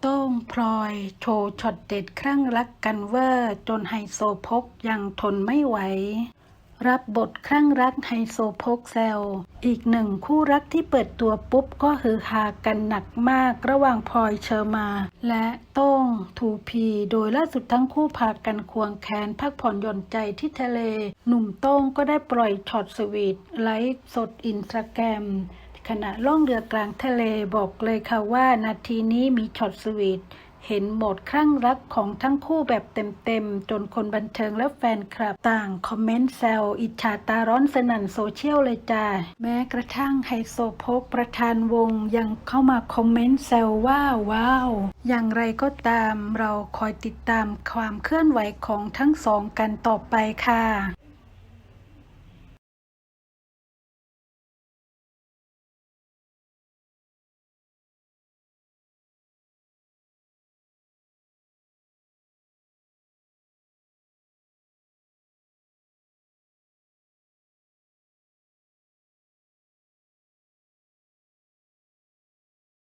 โต้งพลอยโชว์ช็อตเด็ดคลั่งรักกันเวอร์จนไฮโซพกยังทนไม่ไหว รับบทคลั่งรักไฮโซพกแซวอีกหนึ่งคู่รักที่เปิดตัวปุ๊บก็ฮือฮากันหนักมากระหว่างพลอยเชอร์มา และโต้งทูพี โดยล่าสุดทั้งคู่พากันควงแขนพักผ่อนหย่อนใจที่ทะเล หนุ่มโต้งก็ได้ปล่อยช็อตสวีทไลฟ์สดอินสตาแกรม ขณะล่องเรือกลางทะเลบอกเลยค่ะว่า นาทีนี้มีช็อตสวีทเห็นโหมดคลั่งรักของทั้งคู่แบบเต็มๆ จนคนบันเทิงและแฟนคลับต่างคอมเมนต์แซวอิจฉาตาร้อนสนั่นโซเชียลเลยจ้า แม้กระทั่งไฮโซโพกประธานวงยังเข้ามาคอมเมนต์แซวว่าว้าว อย่างไรก็ตามเราคอยติดตามความเคลื่อนไหวของทั้งสองกันต่อไปค่ะ